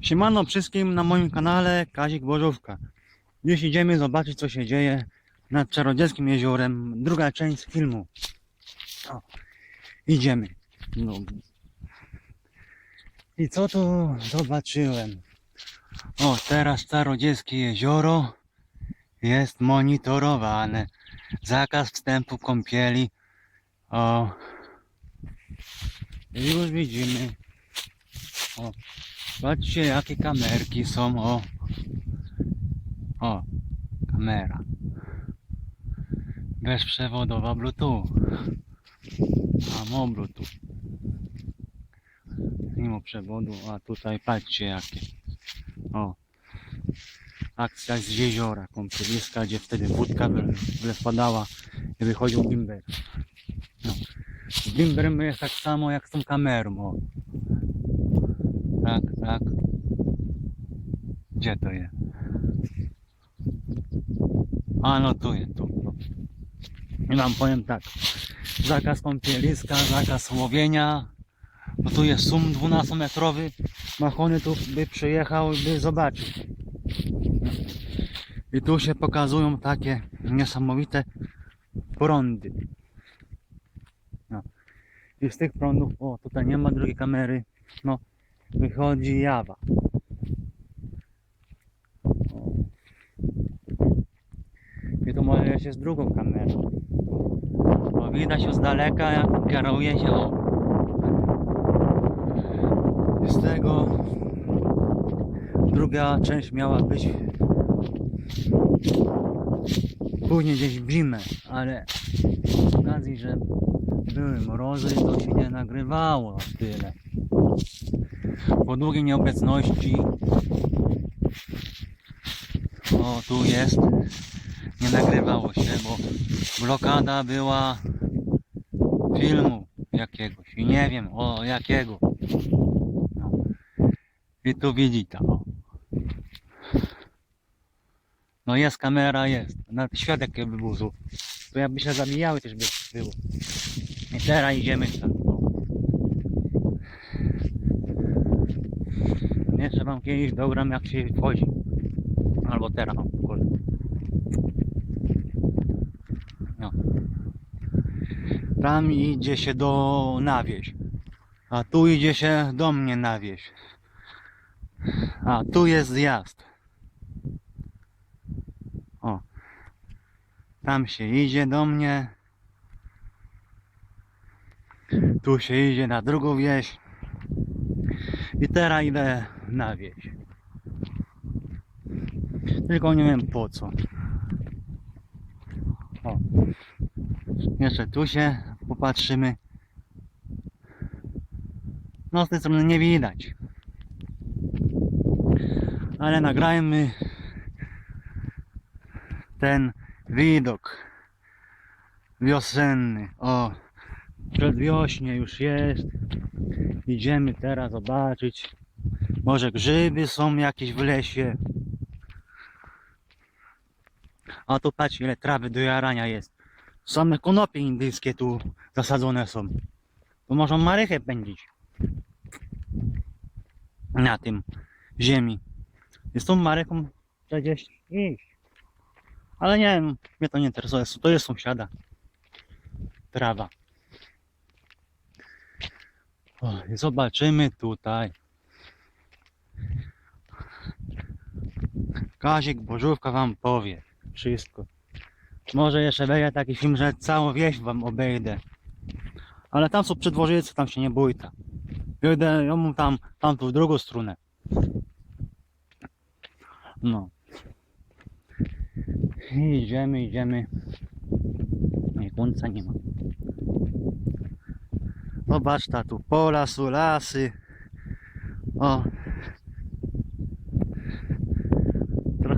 Siemano wszystkim na moim kanale Kazik Bożówka. Dziś idziemy zobaczyć co się dzieje nad Czarodziejskim Jeziorem. Druga część filmu. O, idziemy. No. I co tu zobaczyłem? O, teraz Czarodziejskie Jezioro jest monitorowane. Zakaz wstępu kąpieli. O. Już widzimy. O. Patrzcie jakie kamerki są, o. O, kamera. Bezprzewodowa Bluetooth. A mo Bluetooth. Mimo przewodu, a tutaj patrzcie jakie. O. Akcja z jeziora kąpieliska, gdzie wtedy wódka wpadała i wychodził bimber. No. Z bimberem jest tak samo jak z tą kamerą, o. Tak. Gdzie to jest? A no tu jest, tu. I wam powiem tak. Zakaz kąpieliska, zakaz łowienia. Bo tu jest sum 12-metrowy. Machony tu by przyjechał i by zobaczył. I tu się pokazują takie niesamowite prądy. No. I z tych prądów, o tutaj nie ma drugiej kamery. No, wychodzi jawa. I tu może jeszcze z drugą kamerą. Bo widać z daleka jak kieruje się z tego druga część miała być później gdzieś w zimę, ale z okazji, że były mrozy, to się nie nagrywało tyle po długiej nieobecności. O tu jest. Nie nagrywało się bo blokada była filmu jakiegoś i nie wiem o jakiego. No. i tu widzicie o. no jest kamera jest. Nawet świadek tu to jakby się zabijały też by było. I teraz idziemy tam o. Jeszcze wam kiedyś dogram jak się wchodzi. Albo teraz wam pokażę. No. Tam idzie się do na wieś. A tu idzie się do mnie na wieś. A tu jest zjazd. O. Tam się idzie do mnie. Tu się idzie na drugą wieś. I teraz idę na wieś. Tylko nie wiem po co. O. Jeszcze tu się popatrzymy. No z tej strony nie widać. Ale nagrajmy ten widok wiosenny. O, przedwiośnie już jest. Idziemy teraz zobaczyć. Może grzyby są jakieś w lesie. A tu patrz ile trawy do jarania jest. Same konopie indyjskie tu zasadzone są. Tu można marychę pędzić. Na tym ziemi. Z tą marychą przecież iść. Ale nie wiem, mnie to nie interesuje. To jest sąsiada. Trawa. O, zobaczymy tutaj. Kazik Bożówka wam powie wszystko. Może jeszcze będzie taki film, że całą wieś wam obejdę. Ale tam są przedwożycy, tam się nie bójta. Jedę ją tam, tam tu w drugą stronę. No. I idziemy, idziemy. Nie, końca nie ma. Zobacz ta tu pola, su lasy. O.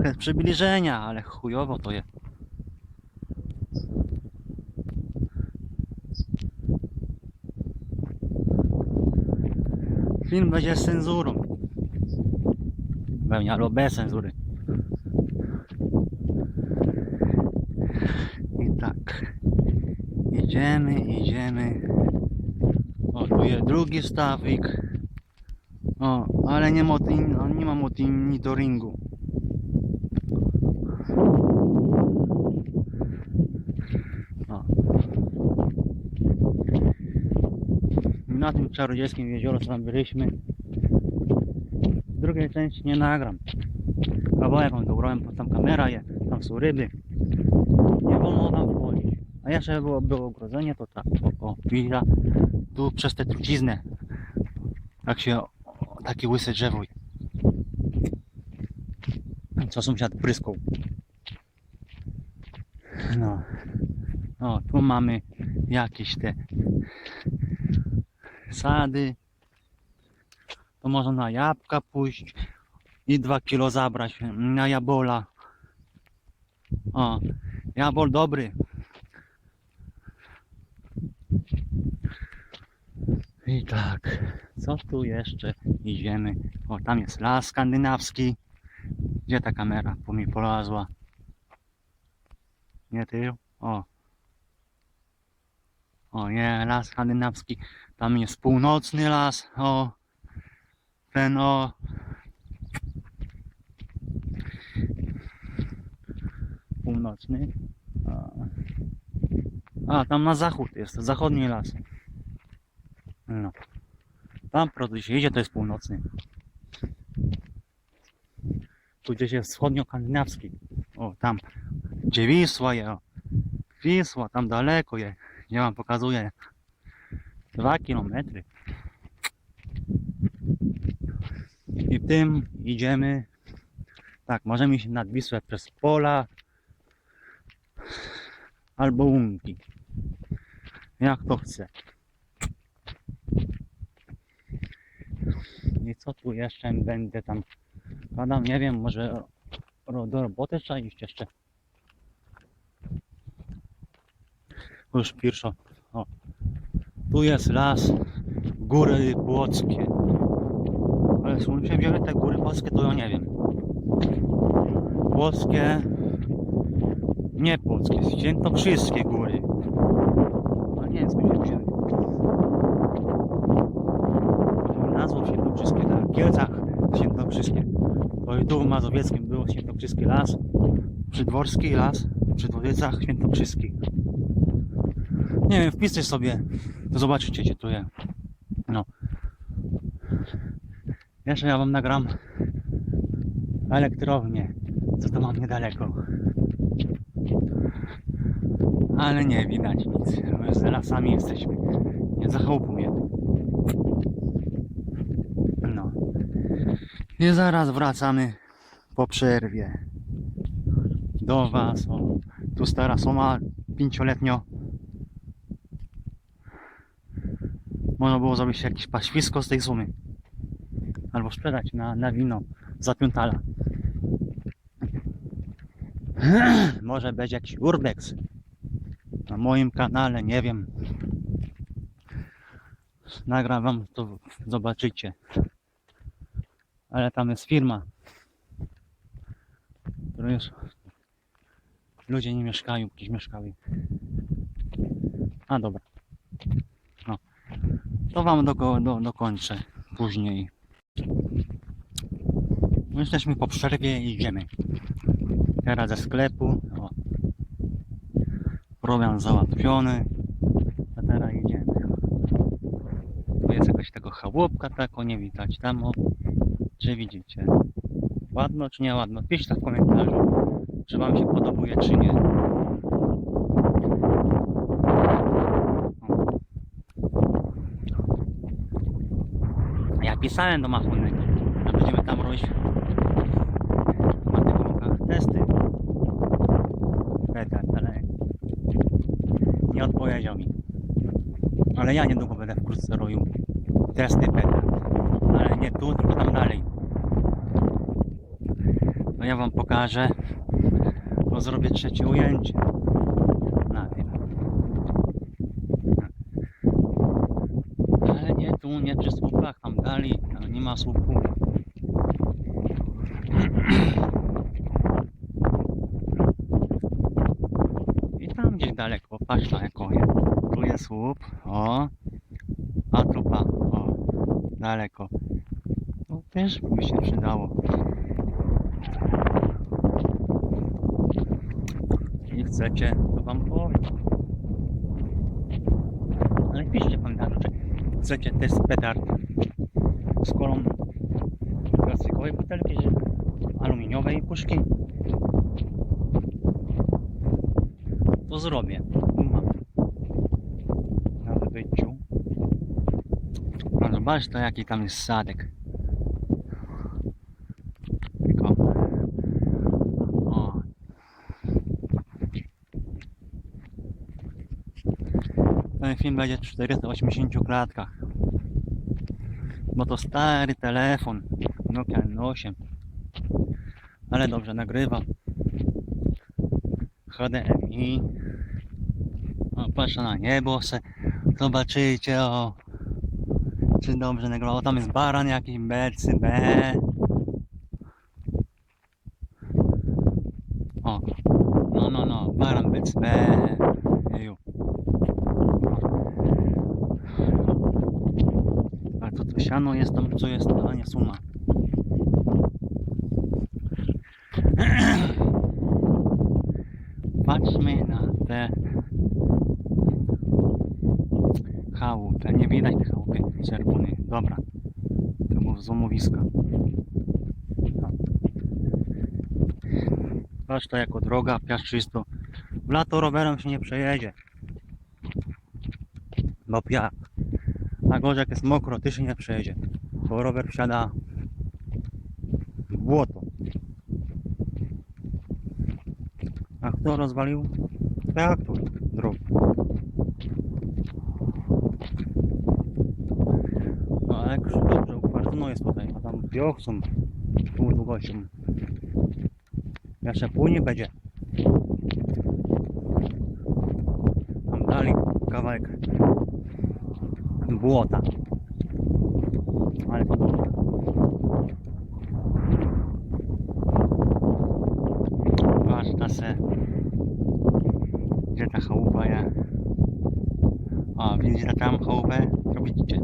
Trochę przybliżenia, ale chujowo to jest. Film będzie z cenzurą. Pewnie, albo bez cenzury. I tak. Idziemy, idziemy. O, tu jest drugi stawik. O, ale nie, moti, nie ma monitoringu. O. Na tym czarodziejskim jezioro, co tam byliśmy. Drugiej części nie nagram. Kawałek wam dobrałem, bo tam kamera jest, tam są ryby. Nie wolno tam wchodzić. A jeszcze było, było ogrodzenie, to tak, o, o widać, tu przez tę truciznę. Tak się, o, takie łyse drzewo. Co sąsiad pryskał. No. O, tu mamy jakieś te sady. To można na jabłka pójść i dwa kilo zabrać na jabola. O, jabol dobry. I tak, co tu jeszcze idziemy? O, tam jest las skandynawski. Gdzie ta kamera? Po mi polazła. Nie ty? O. O nie, las skandynawski. Tam jest północny las. O. Ten o. Północny. A, tam na zachód jest, zachodni las. No. Tam prąd się idzie, to jest północny. Tu gdzieś jest wschodnio-skandynawski. O, tam. Gdzie Wisła je. o. Wisła, tam daleko je. Ja wam pokazuję. Dwa kilometry. I tym idziemy. Tak, możemy iść nad Wisłę przez pola. Albo łunki. Jak to chce. I co tu jeszcze będę tam gadał? Nie wiem, może do roboty trzeba iść jeszcze. Już pierwszo. O. Tu jest las, góry płockie. Ale się wzięły te góry płockie, to ja nie wiem. Płockie, nie płockie, świętokrzyskie góry. A nie wiem skąd się wzięły. Nazwą świętokrzyskie, tak, w Kielcach świętokrzyskie. To i tu w Mazowieckim było świętokrzyski las, przydworski las, przy Dworzecach świętokrzyski. Nie wiem, wpiszcie sobie, zobaczycie gdzie tu jest. No. Jeszcze ja wam nagram elektrownię, co to mam niedaleko. Ale nie widać nic, bo z lasami jesteśmy. Nie za chałupą je. No. I zaraz wracamy po przerwie do was. O, tu stara soma pięcioletnio. Można było zrobić jakieś paświsko z tej sumy. Albo sprzedać na, na wino za piątala. Może być jakiś urbex. Na moim kanale, nie wiem. Nagram wam to, zobaczycie. Ale tam jest firma, w której już ludzie nie mieszkają, gdzieś mieszkały. A dobra. To wam do, do, dokończę później. My Jesteśmy po przerwie i idziemy. Teraz ze sklepu. O. Program załatwiony. A teraz idziemy. Tu jest jakaś tego chałupka, tak o nie widać tam o. Czy widzicie? Ładno czy nie ładno? Piszcie w komentarzu, czy wam się podobuje czy nie. Ja pisałem do Machunego, że będziemy tam robić na tych testy. Beta, ale nie odpowiedział mi. Ale ja niedługo będę wkrótce robił testy beta. Ale nie tu, tylko tam dalej. No ja wam pokażę, bo zrobię trzecie ujęcie na tym. Ale nie tu, nie przy słupach, tam dalej, ma słupków. I tam gdzieś daleko, patrz na jest. Tu jest słup, o. A tu pa, o, daleko. Też by się przydało. Jeśli chcecie, to wam powiem. Ale piszcie komentarze, czy chcecie test petard z kolą plastikowej butelki, aluminiowej puszki. To zrobię. Mam. Na wybyciu. No zobacz to jaki tam jest sadek. Tylko. Ten film będzie w 480 klatkach. Bo to stary telefon. Nokia N8. Ale dobrze nagrywa. HDMI. O, patrzę na niebo se. Zobaczycie o. Czy dobrze nagrywa. O tam jest baran jakiś BCB. O. No no no. Baran BCB. Jeju. A to to siano jest tam, co jest, ale nie suma. Patrzmy na te chałupy. Nie widać tych chałupy czerwonych. Dobra. To było złomowiska. No. Patrz to jako droga piaszczysto. W lato rowerem się nie przejedzie. Bo piach. A gorzej jak jest mokro, ty się nie przejedzie. Bo rower wsiada w błoto. A kto rozwalił? Traktor drogi. No ale już dobrze ukwartuno jest tutaj, a tam pioch są pół długością. Jeszcze płynie będzie. Tam dalej kawałek błota. Ale ta se. Gdzie ta chałupa jest? O, widzicie tam chałupę? To widzicie.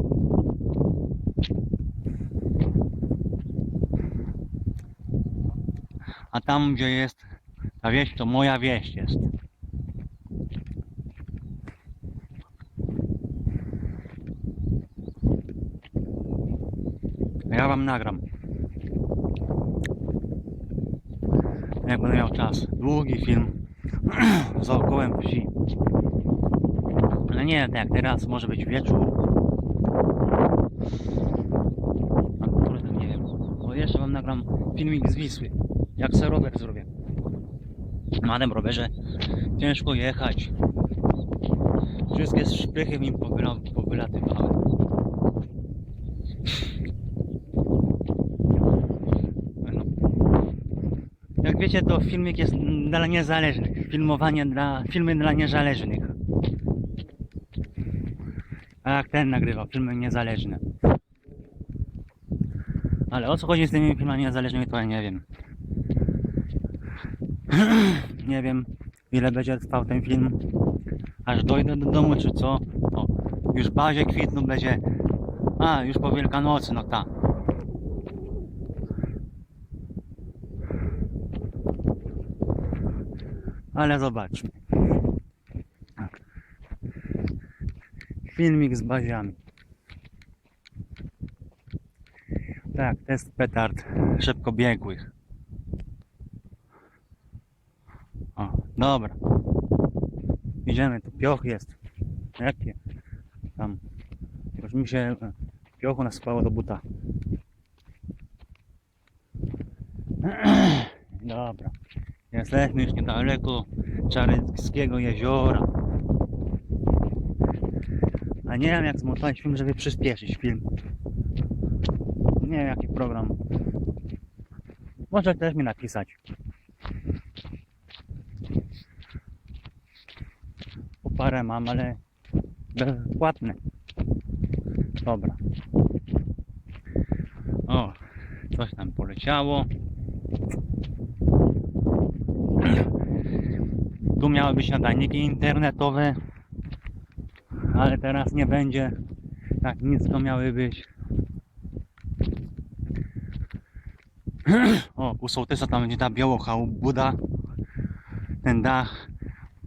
A tam gdzie jest ta wieś, to moja wieś jest. Ja wam nagram. Jak będę miał czas. Długi film z okołem wsi. Ale nie tak teraz, może być wieczór. A kurde, nie wiem. O, jeszcze wam nagram filmik z Wisły. Jak se rower zrobię. Na tym rowerze ciężko jechać. Wszystkie szprychy mi powyla, powylatywały. No. Jak wiecie, to filmik jest dla niezależnych. Filmowanie dla, filmy dla niezależnych. A jak ten nagrywa, filmy niezależne. Ale o co chodzi z tymi filmami niezależnymi, to ja nie wiem. nie wiem, ile będzie trwał ten film. Aż dojdę do domu, czy co. O, już w bazie kwietnu będzie. A, już po Wielkanocy, no tak. Ale zobaczmy. Filmik z baziami. Tak, test petard szybkobiegłych. O, dobra. Idziemy, tu pioch jest. Jakie? Tam. Już mi się piochu nasypało do buta. Dobra. Jesteśmy już niedaleko Czaryckiego jeziora. A nie wiem jak zmontować film, żeby przyspieszyć film. Nie wiem jaki program. Może też mi napisać. Po parę mam, ale bezpłatne. Dobra. O, coś tam poleciało. Tu miały być nadajniki internetowe, ale teraz nie będzie. Tak nisko miały być. O, u sołtysa tam będzie ta białocha, Buda. Ten dach.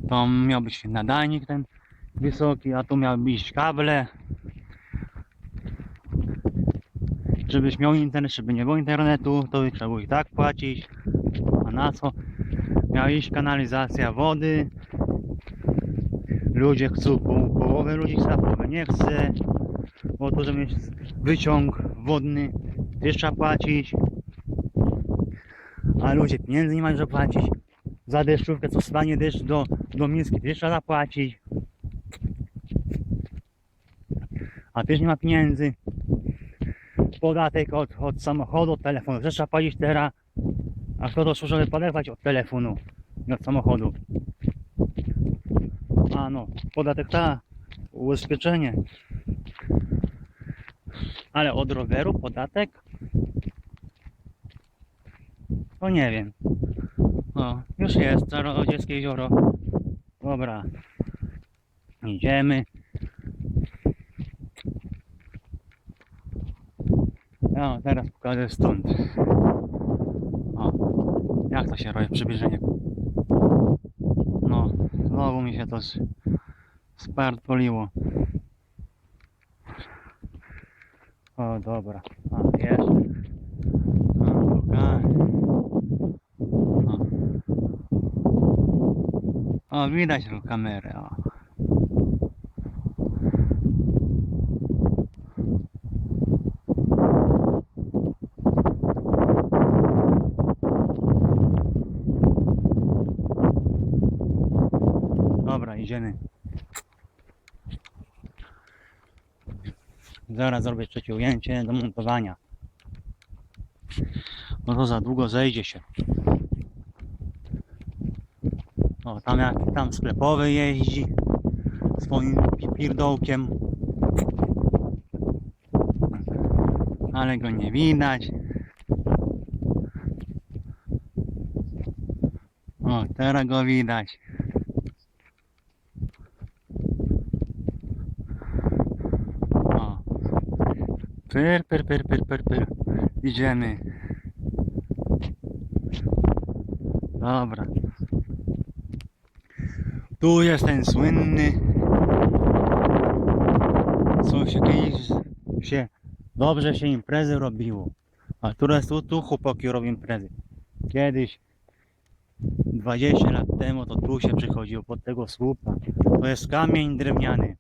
To miał być nadajnik ten wysoki, a tu miały iść kable. Żebyś miał internet, żeby nie było internetu, to trzeba było i tak płacić. A na co? Miała iść kanalizacja wody. Ludzie chcą, po, połowę ludzi chce, połowę nie chce. Bo to, żeby mieć wyciąg wodny, też trzeba płacić. A ludzie pieniędzy nie mają, żeby płacić. Za deszczówkę, co stanie deszcz do, do miski, też trzeba zapłacić. A też nie ma pieniędzy. Podatek od, od samochodu, od telefonu, też trzeba płacić teraz. A to służy, żeby od telefonu i od samochodu? A no, podatek ta, ubezpieczenie. Ale od roweru podatek? To nie wiem. O, już jest Czarodziejskie jezioro. Dobra. Idziemy. No, teraz pokażę stąd. Jak to się robi przybliżenie? No, znowu mi się to spartoliło. O, dobra. A, jeszcze. No. O. widać tą kamerę, o. Dobra, idziemy. Zaraz zrobię trzecie ujęcie do montowania. No to za długo zejdzie się. O, tam jak tam sklepowy jeździ swoim pi- pierdołkiem. Ale go nie widać. O, teraz go widać. Pyr, pyr, pyr, pyr, pyr, pyr. Idziemy. Dobra. Tu jest ten słynny. Co się kiedyś się dobrze się imprezy robiło. A teraz tu, tu chłopaki robią imprezy. Kiedyś 20 lat temu to tu się przychodziło pod tego słupa. To jest kamień drewniany.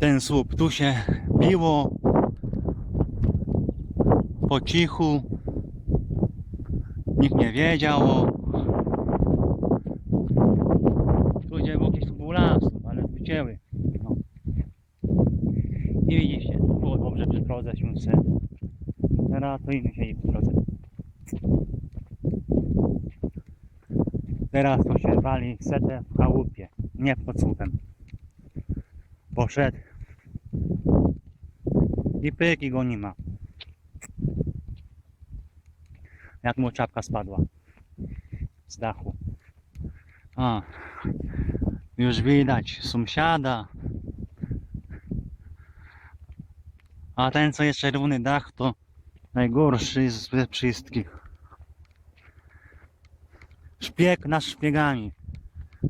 Ten słup tu się biło po cichu. Nikt nie wiedział. Tu gdzie było jakieś tu był las, ale wycięły. No. Nie widzicie, było dobrze przy drodze się. Teraz to inny siedzi przy drodze. Teraz to się wali setę w chałupie, nie pod słupem. Poszedł. I pyk i go nie ma. Jak mu czapka spadła z dachu. A, już widać sąsiada. A ten co jest czerwony dach to najgorszy z wszystkich. Szpieg nad szpiegami.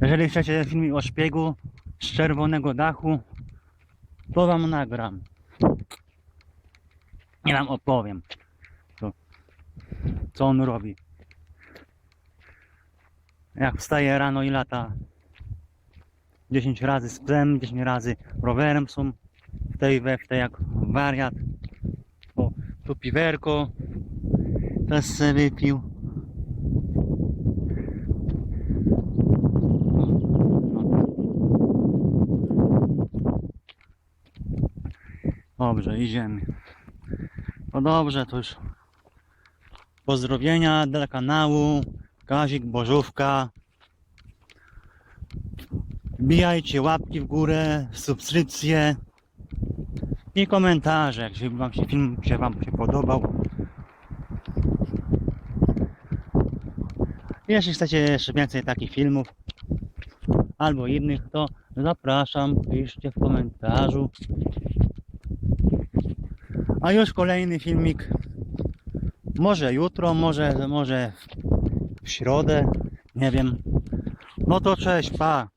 Jeżeli chcecie film o szpiegu z czerwonego dachu, to wam nagram. I wam opowiem, co, co on robi. Jak wstaje rano i lata 10 razy z psem, 10 razy rowerem są w tej we w tej jak wariat. O, tu piwerko też wypił. Dobrze, idziemy. No dobrze, to już pozdrowienia dla kanału. Kazik, Bożówka. Wbijajcie łapki w górę, subskrypcje i komentarze, jak się wam się film się wam się podobał. Jeśli chcecie jeszcze więcej takich filmów albo innych, to zapraszam, piszcie w komentarzu. A już kolejny filmik. Może jutro, może, może w środę. Nie wiem. No to cześć, pa.